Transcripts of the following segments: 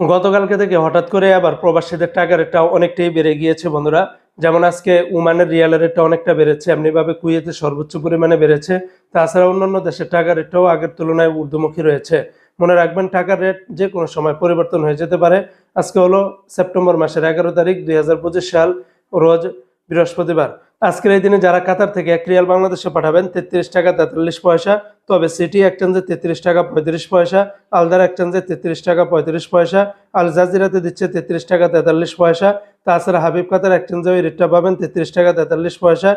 গতকালকে থেকে হঠাৎ করে আবার প্রবাসীদের টাকা রেটটা অনেকটাই বেড়ে গিয়েছে, বন্ধুরা। যেমন আজকে উমানের রিয়ালের রেটটা অনেকটা বেড়েছে, এমনিভাবে কুয়েতে সর্বোচ্চ পরিমাণে বেড়েছে। তাছাড়া অন্যান্য দেশের টাকা রেটটাও আগের তুলনায় ঊর্ধ্বমুখী রয়েছে। মনে রাখবেন, টাকার রেট যে কোনো সময় পরিবর্তন হয়ে যেতে পারে। আজকে হলো সেপ্টেম্বর মাসের এগারো তারিখ, দুই হাজার পঁচিশ সাল, রোজ বৃহস্পতিবার। আজকের এই দিনে যারা কাতার থেকে এক রিয়াল বাংলাদেশে পাঠাবেন, তেত্রিশ টাকা তেতাল্লিশ পয়সা। তবে সিটি এক্সচেঞ্জে তেত্রিশ টাকা পঁয়ত্রিশ পয়সা, আলদার এক্সচেঞ্জে তেত্রিশ টাকা পঁয়ত্রিশ পয়সা, আল জাজিরাতে দিচ্ছে তেত্রিশ টাকা তেতাল্লিশ পয়সা। তাছাড়া হাবিব কাতার এক্সচেঞ্জে ওই রেটটা পাবেন তেত্রিশ টাকা তেতাল্লিশ পয়সা।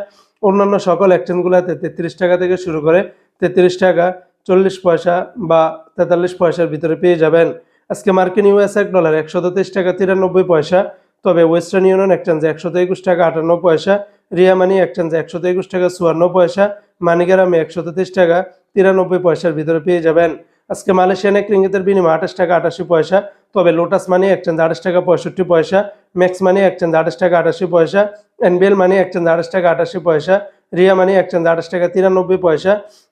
অন্যান্য সকল এক্সচেঞ্জগুলোতে তেত্রিশ টাকা থেকে শুরু করে তেত্রিশ টাকা চল্লিশ পয়সা বা তেতাল্লিশ পয়সার ভিতরে পেয়ে যাবেন। আজকে মার্কিন ইউএস এক ডলার একশো তেইশ টাকা তিরানব্বই পয়সা, তবে ওয়েস্টার্ন ইউনিয়ন এক্সচেঞ্জে একশো একুশ টাকা আটান্ন পয়সা রিয়া মানি এক্সচেঞ্জে একশো একুশ টাকা, চুয়ান্ন পয়সা মানিগ্রামে একশো তেত্রিশ টাকা, তিরানব্বই পয়সার ভিতরে পেয়ে যাবেন। আজকে মালয়েশিয়ান এক রিঙ্গিতের বিনিময় আঠাশ টাকা, আটাশি পয়সা, তবে লোটাস মানি এক্সচেঞ্জ আঠাশ টাকা, পঁয়ষট্টি পয়সা, ম্যাক্স মানি এক্সচেঞ্জ আঠাশ টাকা, আটাশি পয়সা, এনবিএল মানি এক্সচেঞ্জ আঠাশ টাকা, আটাশি পয়সা, রিয়া মানি এক্সচেঞ্জ আঠাশ টাকা, তিরানব্বই পয়সা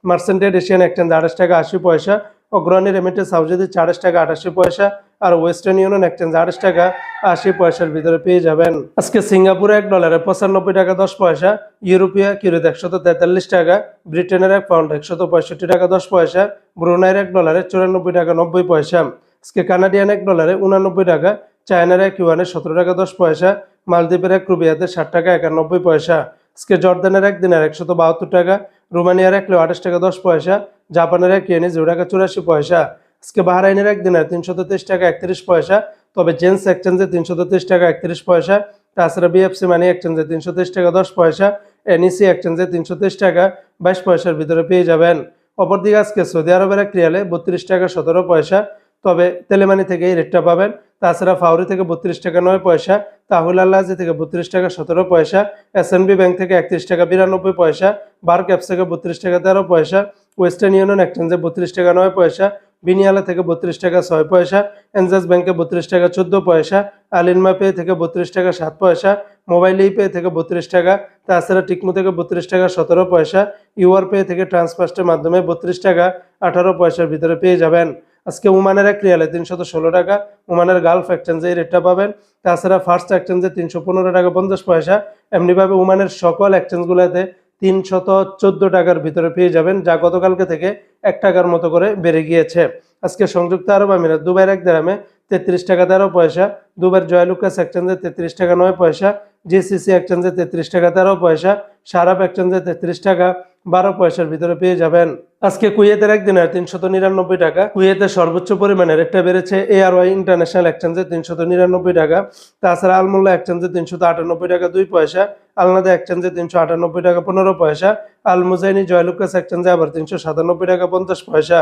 মার্সেন্টেড এশিয়ান এক্সচেঞ্জ আঠাশ টাকা, আশি পয়সা অগ্রণী রেমিটেন্স দিচ্ছে আঠাশ টাকা আটাশি পয়সা আর ওয়েস্টার্ন ইউনিয়ন এক্সচেঞ্জ আঠাশ টাকা, আশি পয়সার ভিতরে পেয়ে যাবেন। আজকে সিঙ্গাপুরে এক ডলারে পঁচানব্বই টাকা দশ পয়সা, ইউরোপিয়া কিউরিত একশত তেতাল্লিশ টাকা, ব্রিটেনের এক পাউন্ড একশত পঁয়ষট্টি টাকা দশ পয়সা, ব্রুনাইয়ের এক ডলারে চুরানব্বই টাকা নব্বই পয়সা। আজকে কানাডিয়ান এক ডলারে উনানব্বই টাকা, চায়নার এক ইউয়ানে সতেরো টাকা দশ পয়সা, মালদ্বীপের এক রুবিয়াতে ষাট টাকা একানব্বই পয়সা। আজকে জর্দানের এক দিনের একশত বাহাত্তর টাকা রোমানিয়ার এক আঠাশ টাকা দশ পয়সা, জাপানের এক ইয়েনে জিরো টাকা চুরাশি পয়সা। আজকে বাহরাইনের এক দিনের তিনশত তেইশ টাকা একত্রিশ পয়সা, তবে জেন্স এক্সচেঞ্জে তিনশত তেইশ টাকা একত্রিশ পয়সা, তাছাড়া বিএফসি মানি এক্সচেঞ্জে তিনশো তেইশ টাকা দশ পয়সা, এনইসি এক্সচেঞ্জে তিনশো তেইশ টাকা বাইশ পয়সার ভিতরে পেয়ে যাবেন। অপরদিকে আজকে সৌদি আরবের এক রিয়ালে বত্রিশ টাকা সতেরো পয়সা, তবে তেলেমানি থেকে এই রেটটা পাবেন। তাছাড়া ফাউরি থেকে বত্রিশ টাকা নয় পয়সা, তাহুল আল্লাহাজি থেকে বত্রিশ টাকা সতেরো পয়সা এসএনবি ব্যাংক থেকে একত্রিশ টাকা বিরানব্বই পয়সা বার ক্যাপস থেকে বত্রিশ টাকা তেরো পয়সা, ওয়েস্টার্ন ইউনিয়ন এক্সচেঞ্জে বত্রিশ টাকা নয় পয়সা, বিনিয়ালা থেকে বত্রিশ টাকা ছয় পয়সা, এনজাস ব্যাংকে বত্রিশ টাকা চোদ্দ পয়সা, আলিনমা পে থেকে বত্রিশ টাকা সাত পয়সা, মোবাইল ই পে থেকে বত্রিশ টাকা, তাছাড়া টিকমো থেকে বত্রিশ টাকা সতেরো পয়সা ইউআর পে থেকে ট্রান্সফার্স্টের মাধ্যমে বত্রিশ টাকা আঠারো পয়সার ভিতরে পেয়ে যাবেন। আজকে উমানের এক রিয়ালে তিনশত ষোলো টাকা উমানের গালফ এক্সচেঞ্জে এই রেটটা পাবেন। তাছাড়া ফার্স্ট এক্সচেঞ্জে তিনশো পনেরো টাকা পঞ্চাশ পয়সা। এমনিভাবে উমানের সকল এক্সচেঞ্জগুলোতে তিনশত চোদ্দ টাকার ভিতরে পেয়ে যাবেন, যা গতকালকে থেকে এক টাকার মতো করে বেড়ে গিয়েছে। আজকে সংযুক্ত আরব আমিরাত, দুবাইয়ের এক দেরামে তেত্রিশ টাকা তেরো পয়সা দুবার জয়লুকাস এক্সচেঞ্জে তেত্রিশ টাকা নয় পয়সা জিসিসি এক্সচেঞ্জে তেত্রিশ টাকা, তেরো পয়সা। সারাপ এক্সচেঞ্জে তেত্রিশ টাকা, বারো পয়সার ভিতরে পেয়ে যাবেন। আজকে কুয়েতের একদিনের তিনশত নিরানব্বই টাকা। কুয়েতের সর্বোচ্চ পরিমাণে রেটটা বেড়েছে এআরওয়াই ইন্টারন্যাশনাল এক্সচেঞ্জে তিনশত নিরানব্বই টাকা। তাছাড়া আলমোল্লা এক্সচেঞ্জে তিনশত আটানব্বই টাকা, দুই পয়সা। আলনাদা এক্সচেঞ্জে তিনশো আটানব্বই টাকা, পনেরো পয়সা। আল মুজাইনি জয়লুকাস এক্সচেঞ্জে আবার তিনশো সাতানব্বই টাকা, পঞ্চাশ পয়সা।